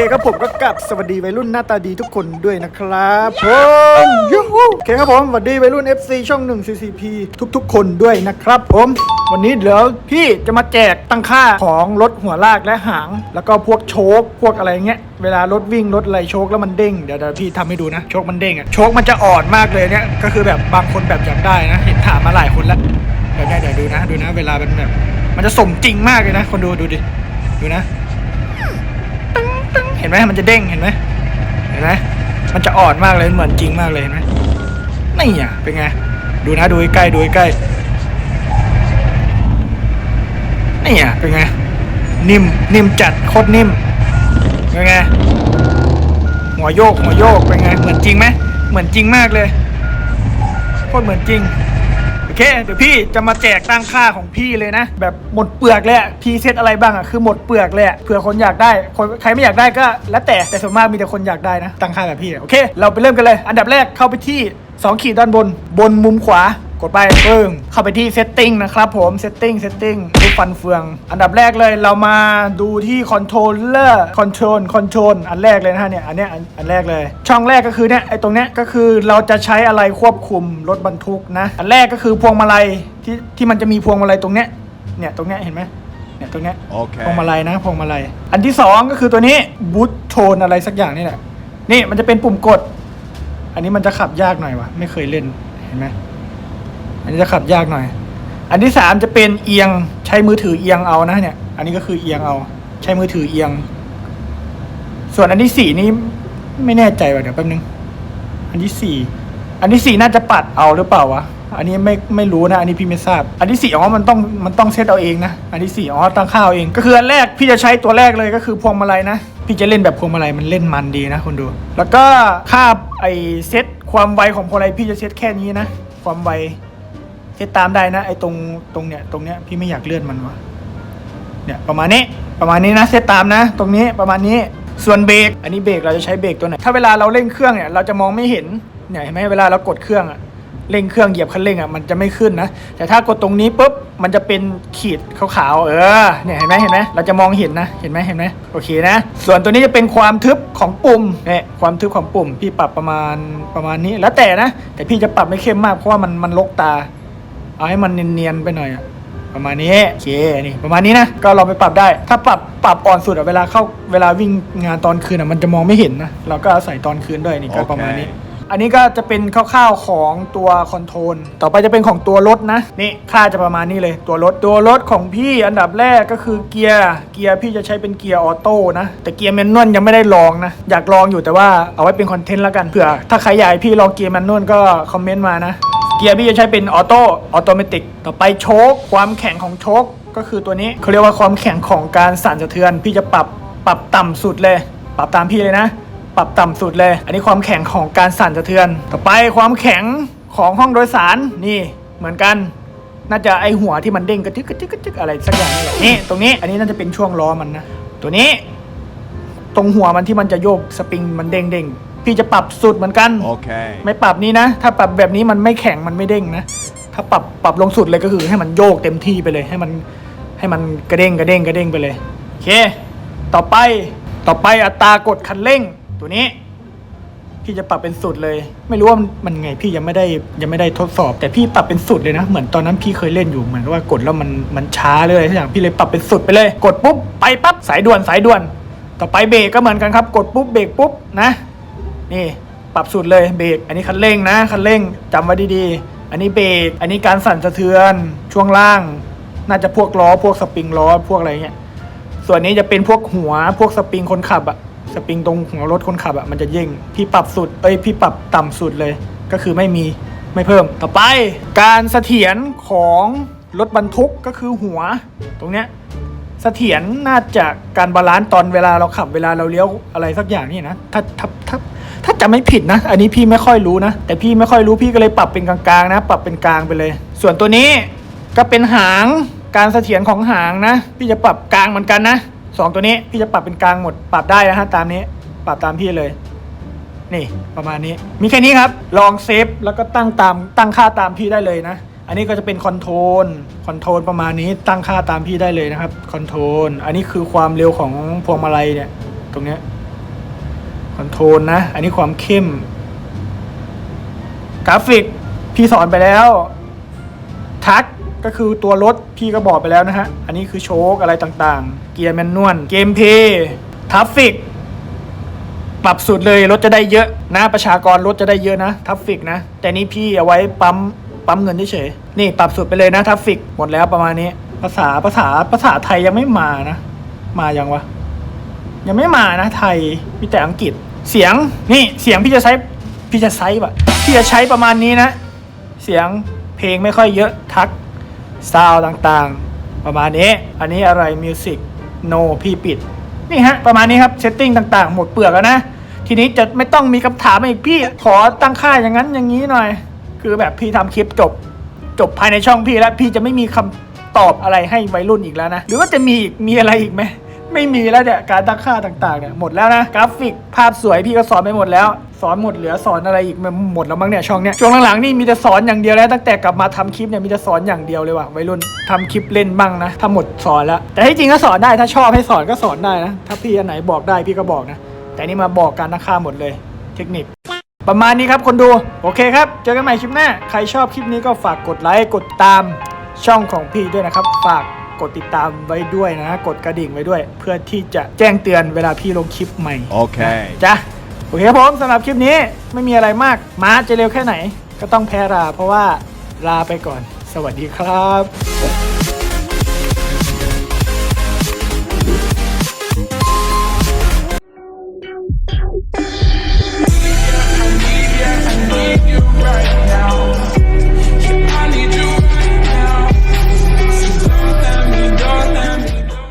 เคครับผมก็กลับสวัสดีวัยรุ่นหน้าตาดีทุกคนด้วยนะครับผมยูฮูโอเคครับผมสวัสดีวัยรุ่น FC ช่อง 1 CCP ทุกๆ คนด้วยนะครับผมวันนี้เดี๋ยวพี่จะมาแจกตั้งค่าของรถหัวลากและหาง แล้วก็พวกโชคพวกอะไรเงี้ยเวลารถวิ่งรถอะไรโชคแล้วมันเด้งเดี๋ยวเดี๋ยวพี่ทำให้ดูนะ โชคมันเด้งอะโชคมันจะอ่อนมากเลยเนี่ยก็คือแบบบางคนแบบอยากได้นะเห็นถามมาหลายคนแล้วเดี๋ยวเนี่ยเดี๋ยวดูนะ ดูนะ เวลามันแบบ มันจะสมจริงมากเลยนะ คนดูดูดิดูนะ เห็นไหมมันจะเด้งเห็นไหมเห็นไหมมันจะอ่อนมากเลยเหมือนจริงมากเลยเห็นไหมนี่อะเป็นไงดูนะดูใกล้ดูใกล้นี่อะเป็นไงนิ่มนิ่มจัดโคตรนิ่มเป็นไงหัวโยกหัวโยกเป็นไงเหมือนจริงไหมเหมือนจริงมากเลยโคตรเหมือนจริง เค เดี๋ยวพี่จะมาแจกตั้งค่าของพี่เลยนะ แบบหมดเปลือกเลยพีเซตอะไรบ้างอะคือหมดเปลือกเลยอะเผื่อคนอยากได้คนใครไม่อยากได้ก็ แล้วแต่แต่ส่วนมากมีแต่คนอยากได้นะตั้งค่าแบบพี่โอเค เราไปเริ่มกันเลย อันดับแรกเข้าไปที่ 2 ขีดด้านบน บนมุมขวา กดไปปึ้งเข้าไปที่เซตติ้งนะครับผมเซ ตติ้งเซตติ้งรูปฟันเฟือง อันดับแรกเลยเรามาดูที่คอนโทรลเลอร์คอนโทรลคอนโทรลอันแรกเลยนะฮะเนี่ยอันเนี้ยอันอันแรกเลย ช่องแรกก็คือเนี่ยไอ้ตรงเนี้ยก็คือเราจะใช้อะไรควบคุมรถบรรทุกนะ อันแรกก็คือพวงมาลัยที่ที่มันจะมีพวงมาลัยตรงเนี้ยเนี่ยตรงเนี้ยเห็นไหมเนี่ยตรงเนี้ยโอเคพวงมาลัยนะพวงมาลัย อันที่สองก็คือตัวนี้บูทโทนอะไรสักอย่างนี่แหละนี่มันจะเป็นปุ่มกด อันนี้มันจะขับยากหน่อยวะไม่เคยเล่นเห็นไหมอันนี้จะขับยากหน่อย อันที่สามจะเป็นเอียง ใช้มือถือเอียงเอานะเนี่ย อันนี้ก็คือเอียงเอา ใช้มือถือเอียง ส่วนอันที่สี่นี้ไม่แน่ใจว่ะเดี๋ยวแป๊บนึง อันที่สี่อันที่สี่น่าจะปัดเอาหรือเปล่าวะอันนี้ไม่ไม่รู้นะ อันนี้พี่ไม่ทราบ อันที่สี่อ๋อมันต้องมันต้องเซตเอาเองนะ อันที่สี่อ๋อตั้งค่าเอาเอง ก็คืออันแรกพี่จะใช้ตัวแรกเลยก็คือพวงมาลัยนะ พี่จะเล่นแบบพวงมาลัยมันเล่นมันดีนะคุณดู แล้วก็ค่าไอเซตความไวของพวงมาลัยพี่จะเซตแค่นี้นะ ความไว เซตตามได้นะไอตรงตรงเนี้ยตรงเนี้ยพี่ไม่อยากเลื่อนมันวะเนี่ยประมาณนี้ประมาณนี้นะเซตตามนะ ตรงนี้ประมาณนี้ส่วนเบรกอันนี้เบรกเราจะใช้เบรกตัวไหนถ้าเวลาเราเร่งเครื่องเนี่ยเราจะมองไม่เห็นเนี่ยเห็นไหมเวลาเรากดเครื่องอะเร่งเครื่องเหยียบคันเร่งอะมันจะไม่ขึ้นนะ แต่ถ้ากดตรงนี้ปุ๊บมันจะเป็นขีดขาวๆเออเนี่ยเห็นไหมเห็นไหมเราจะมองเห็นนะเห็นไหมเห็นไหมโอเคนะ ส่วนตัวนี้จะเป็นความทึบของปุ่มเนี่ยความทึบของปุ่ม พี่ปรับประมาณประมาณนี้แล้วแต่นะ แต่พี่จะปรับไม่เข้มมากเพราะว่ามันมันลกตา เอาให้มันเนียนๆไปหน่อยอะประมาณนี้โอเคนี่ประมาณนี้นะก็เราไปปรับได้ ถ้าปรับปรับอ่อนสุดอะเวลาเข้าเวลาวิ่งงานตอนคืนอะมันจะมองไม่เห็นนะเราก็อาศัยตอนคืนด้วยนี่ก็โอเคประมาณนี้ อันนี้ก็จะเป็นคร่าวๆของตัวคอนโทรลต่อไปจะเป็นของตัวรถนะนี่ค่าจะประมาณนี้เลยตัวรถตัวรถของพี่อันดับแรกก็คือเกียร์เกียร์พี่จะใช้เป็นเกียร์ออโต้นะแต่เกียร์แมนนวลยังไม่ได้ลองนะอยากลองอยู่แต่ว่าเอาไว้เป็นคอนเทนต์แล้วกันเผื่อถ้าใครอยากให้พี่ลองเกียร์แมนนวลก็คอมเมนต์มานะ เกียร์พี่จะใช้เป็นออโต้ออโตเมติกต่อไปโชคความแข็งของโชคก็คือตัวนี้เขาเรียกว่าความแข็งของการสั่นสะเทือน พี่จะปรับปรับต่ำสุดเลย ปรับตามพี่เลยนะ ปรับต่ำสุดเลย อันนี้ความแข็งของการสั่นสะเทือน ต่อไปความแข็งของห้องโดยสารนี่เหมือนกันน่าจะไอหัวที่มันเด้งกระจึกกระจึกกระจึกอะไรสักอย่างนี่แหละนี่ตรงนี้อันนี้น่าจะเป็นช่วงล้อมันนะ ตัวนี้ ตรงหัวมันที่มันจะโยกสปริงมันเด้งเด้ง พี่จะปรับสุดเหมือนกัน Okay. ไม่ปรับนี้นะ ถ้าปรับแบบนี้มันไม่แข็งมันไม่เด้งนะ ถ้าปรับปรับลงสุดเลยก็คือให้มันโยกเต็มที่ไปเลย ให้มันให้มันกระเด้งกระเด้งกระเด้งไปเลย โอเค ต่อไปต่อไปอัตรากดคันเร่งตัวนี้ พี่จะปรับเป็นสุดเลย ไม่รู้ว่ามันมันไงพี่ยังไม่ได้ยังไม่ได้ทดสอบ แต่พี่ปรับเป็นสุดเลยนะ เหมือนตอนนั้นพี่เคยเล่นอยู่เหมือนกับว่ากดแล้วมันมันช้าเลยทุกอย่างพี่เลยปรับเป็นสุดไปเลย กดปุ๊บไปปั๊บสายด่วนสายด่วน ต่อไปเบรกก็เหมือนกันครับ กดปุ๊บเบรกปุ๊บนะ นี่ปรับสุดเลยเบรกอันนี้คันเร่งนะคันเร่งจำไว้ดีๆ อันนี้เบรกอันนี้การสั่นสะเทือนช่วงล่าง น่าจะพวกล้อพวกสปริงล้อพวกอะไรเงี้ยส่วนนี้จะเป็นพวกหัวพวกสปริงคนขับอะสปริงตรงหัวรถคนขับอะมันจะเย่งพี่ปรับสุดเอ้ยพี่ปรับต่ำสุดเลย ก็คือไม่มีไม่เพิ่มต่อไป การเสถียรของรถบรรทุกก็คือหัว ตรงเนี้ยเสถียรน่าจะการบาลานซ์ตอนเวลาเราขับเวลาเราเลี้ยวอะไรสักอย่างนี่นะถ้าถ้า ถ้าจะไม่ผิดนะ อันนี้พี่ไม่ค่อยรู้นะ แต่พี่ไม่ค่อยรู้พี่ก็เลยปรับเป็นกลางๆนะ ปรับเป็นกลางไปเลย ส่วนตัวนี้ก็เป็นหางการเสถียรของหางนะ พี่จะปรับกลางเหมือนกันนะสองตัวนี้พี่จะปรับเป็นกลางหมด ปรับได้นะฮะตามนี้ ปรับตามพี่เลย นี่ประมาณนี้ มีแค่นี้ครับ ลองเซฟแล้วก็ตั้งตามตั้งค่าตามพี่ได้เลยนะ อันนี้ก็จะเป็นคอนโทรลคอนโทรลประมาณนี้ตั้งค่าตามพี่ได้เลยนะครับคอนโทรลอันนี้คือความเร็วของพวงมาลัยเนี่ย ตรงเนี้ย โทรลนะ อันนี้ความเข้ม กราฟิกพี่สอนไปแล้ว ทักก็คือตัวรถพี่ก็บอกไปแล้วนะฮะ อันนี้คือโชคอะไรต่างๆ เกียร์แมนนวลเกมเพย์ทัฟฟิกปรับสุดเลยรถจะได้เยอะนะประชากรรถจะได้เยอะนะทัฟฟิกนะ แต่นี่พี่เอาไว้ปั๊มปั๊มเงินเฉยๆนี่ปรับสุดไปเลยนะทัฟฟิกหมดแล้วประมาณนี้ ภาษาภาษาภาษาไทยยังไม่มานะ มายังวะยังไม่มานะไทยมีแต่อังกฤษ เสียงนี่เสียงพี่จะใช้พี่จะใช้แบบพี่จะใช้ประมาณนี้นะ เสียงเพลงไม่ค่อยเยอะทักซาวต่างๆ ประมาณนี้ อันนี้อะไรมิวสิกโนพี่ปิด นี่ฮะ ประมาณนี้ครับเซตติ้งต่างๆ หมดเปลือกแล้วนะ ทีนี้จะไม่ต้องมีคำถามอีกพี่ขอตั้งค่าอย่างนั้นอย่างนี้หน่อย คือแบบพี่ทำคลิปจบ จบภายในช่องพี่แล้วพี่จะไม่มีคำตอบอะไรให้วัยรุ่นอีกแล้วนะ หรือว่าจะมีอีกมีอะไรอีกไหม ไม่มีแล้วเนี่ยการตั้งค่าต่างๆเนี่ยหมดแล้วนะกราฟิกภาพสวยพี่ก็สอนไปหมดแล้ว สอนหมดเหลือสอนอะไรอีกมันหมดแล้วมั้งเนี่ยช่องเนี่ยช่วงหลังๆนี่มีแต่สอนอย่างเดียวแล้วตั้งแต่กลับมาทำคลิปเนี่ยมีแต่สอนอย่างเดียวเลยว่ะวัยรุ่นทำคลิปเล่นบ้างนะถ้าหมดสอนแล้วแต่ที่จริงก็สอนได้ถ้าชอบให้สอนก็สอนได้นะถ้าพี่อันไหนบอกได้พี่ก็บอกนะ แต่นี่มาบอกการตั้งค่าหมดเลย เทคนิคประมาณนี้ครับคนดูโอเคครับ เจอกันใหม่คลิปหน้า ใครชอบคลิปนี้ก็ฝากกดไลค์กดตามช่องของพี่ด้วยนะครับ ฝาก กดติดตามไว้ด้วยนะ กดกระดิ่งไว้ด้วย เพื่อที่จะแจ้งเตือนเวลาพี่ลงคลิปใหม่ Okay. จ้ะ โอเคครับผมสำหรับคลิปนี้ไม่มีอะไรมาก ม้าจะเร็วแค่ไหน ก็ต้องแพ้ราเพราะว่าลาไปก่อน สวัสดีครับ